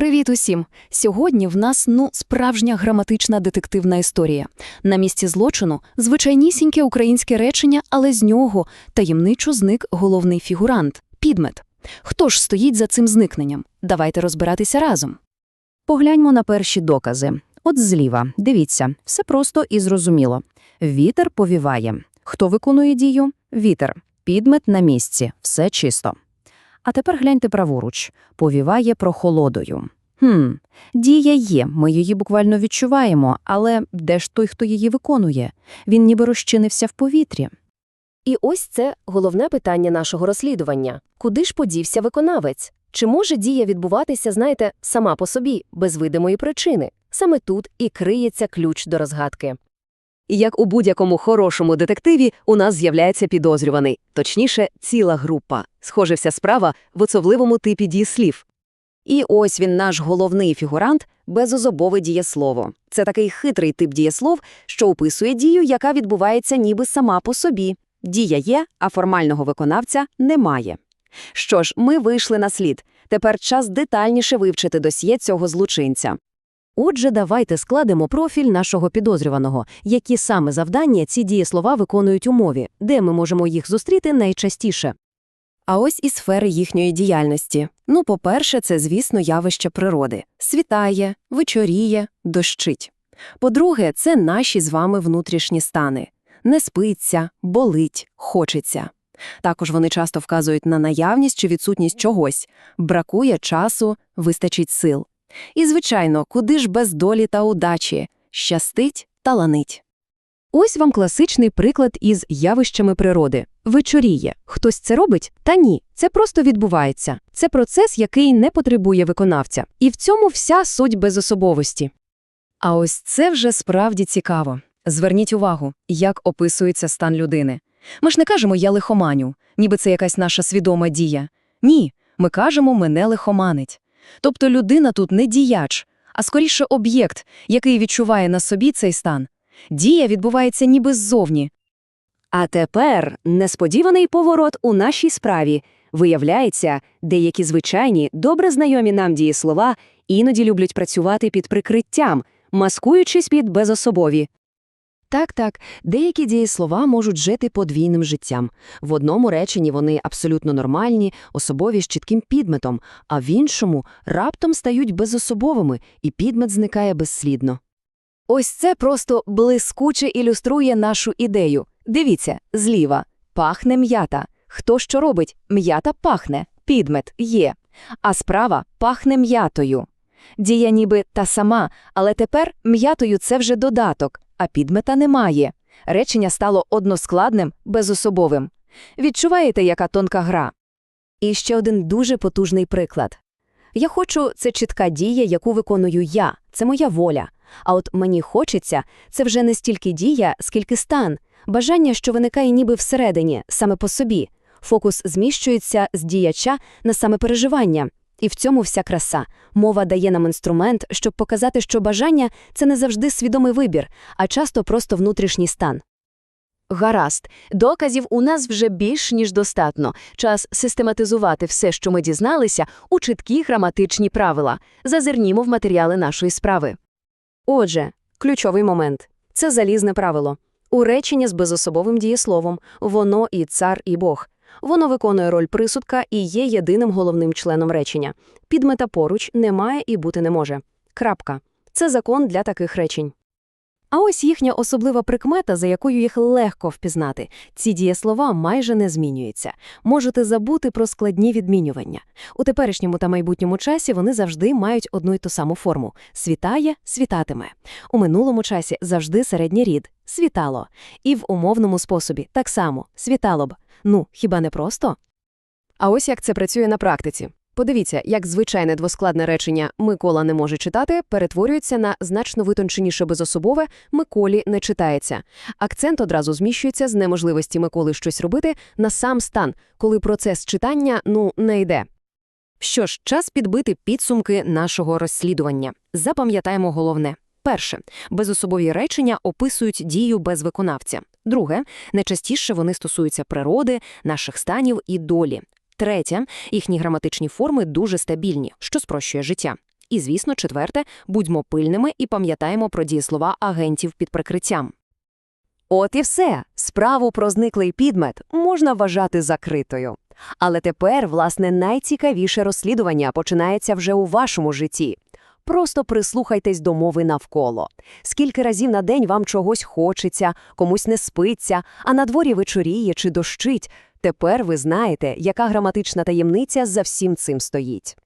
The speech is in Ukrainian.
Привіт усім! Сьогодні в нас ну справжня граматична детективна історія. На місці злочину звичайнісіньке українське речення, але з нього таємничо зник головний фігурант підмет. Хто ж стоїть за цим зникненням? Давайте розбиратися разом. Погляньмо на перші докази. От зліва, дивіться, все просто і зрозуміло. Вітер повіває. Хто виконує дію? Вітер. Підмет на місці, все чисто. А тепер гляньте праворуч. Повіває прохолодою. Хм, дія є, ми її буквально відчуваємо, але де ж той, хто її виконує? Він ніби розчинився в повітрі. І ось це головне питання нашого розслідування. Куди ж подівся виконавець? Чи може дія відбуватися, знаєте, сама по собі, без видимої причини? Саме тут і криється ключ до розгадки. І як у будь-якому хорошому детективі, у нас з'являється підозрюваний, точніше, ціла група. Схоже, вся справа в оцовливому типі дієслів. І ось він наш головний фігурант безозобове дієслово. Це такий хитрий тип дієслов, що описує дію, яка відбувається ніби сама по собі. Дія є, а формального виконавця немає. Що ж, ми вийшли на слід. Тепер час детальніше вивчити досьє цього злочинця. Отже, давайте складемо профіль нашого підозрюваного, які саме завдання ці дієслова виконують у мові, де ми можемо їх зустріти найчастіше. А ось і сфери їхньої діяльності. Ну, по-перше, це, звісно, явище природи. Світає, вечоріє, дощить. По-друге, це наші з вами внутрішні стани. Не спиться, болить, хочеться. Також вони часто вказують на наявність чи відсутність чогось. Бракує часу, вистачить сил. І, звичайно, куди ж без долі та удачі? Щастить та ланить. Ось вам класичний приклад із явищами природи. Вечоріє. Хтось це робить? Та ні. Це просто відбувається. Це процес, який не потребує виконавця. І в цьому вся суть безособовості. А ось це вже справді цікаво. Зверніть увагу, як описується стан людини. Ми ж не кажемо «я лихоманю», ніби це якась наша свідома дія. Ні, ми кажемо «мене лихоманить». Тобто людина тут не діяч, а скоріше об'єкт, який відчуває на собі цей стан. Дія відбувається ніби ззовні. А тепер несподіваний поворот у нашій справі. Виявляється, деякі звичайні, добре знайомі нам дієслова іноді люблять працювати під прикриттям, маскуючись під безособові. Так-так, деякі дієслова можуть жити подвійним життям. В одному реченні вони абсолютно нормальні, особові з чітким підметом, а в іншому раптом стають безособовими, і підмет зникає безслідно. Ось це просто блискуче ілюструє нашу ідею. Дивіться, зліва пахне м'ята. Хто що робить? М'ята пахне, підмет є. А справа пахне м'ятою. Дія ніби та сама, але тепер м'ятою це вже додаток, а підмета немає. Речення стало односкладним, безособовим. Відчуваєте, яка тонка гра? І ще один дуже потужний приклад. Я хочу це чітка дія, яку виконую я, це моя воля. А от мені хочеться це вже не стільки дія, скільки стан, бажання, що виникає ніби всередині, саме по собі. Фокус зміщується з діяча на саме переживання. І в цьому вся краса. Мова дає нам інструмент, щоб показати, що бажання це не завжди свідомий вибір, а часто просто внутрішній стан. Гаразд, доказів у нас вже більш ніж достатньо. Час систематизувати все, що ми дізналися, у чіткі граматичні правила. Зазирнімо в матеріали нашої справи. Отже, ключовий момент це залізне правило. У реченні з безособовим дієсловом воно і цар, і Бог. Воно виконує роль присудка і є єдиним головним членом речення. Підмета поруч немає і бути не може. Крапка. Це закон для таких речень. А ось їхня особлива прикмета, за якою їх легко впізнати. Ці дієслова майже не змінюються. Можете забути про складні відмінювання. У теперішньому та майбутньому часі вони завжди мають одну й ту саму форму: світає, світатиме. У минулому часі завжди середній рід світало. І в умовному способі так само світало б. Ну, хіба не просто? А ось як це працює на практиці. Подивіться, як звичайне двоскладне речення Микола не може читати перетворюється на значно витонченіше безособове Миколі не читається. Акцент одразу зміщується з неможливості Миколи щось робити на сам стан, коли процес читання ну не йде. Що ж, час підбити підсумки нашого розслідування. Запам'ятаємо головне. Перше, безособові речення описують дію без виконавця. Друге, найчастіше вони стосуються природи, наших станів і долі. Третє, їхні граматичні форми дуже стабільні, що спрощує життя. І, звісно, четверте – будьмо пильними і пам'ятаємо про дієслова агентів під прикриттям. От і все. Справу про зниклий підмет можна вважати закритою. Але тепер, власне, найцікавіше розслідування починається вже у вашому житті. Просто прислухайтесь до мови навколо. Скільки разів на день вам чогось хочеться, комусь не спиться, а на дворі вечоріє чи дощить. Тепер ви знаєте, яка граматична таємниця за всім цим стоїть.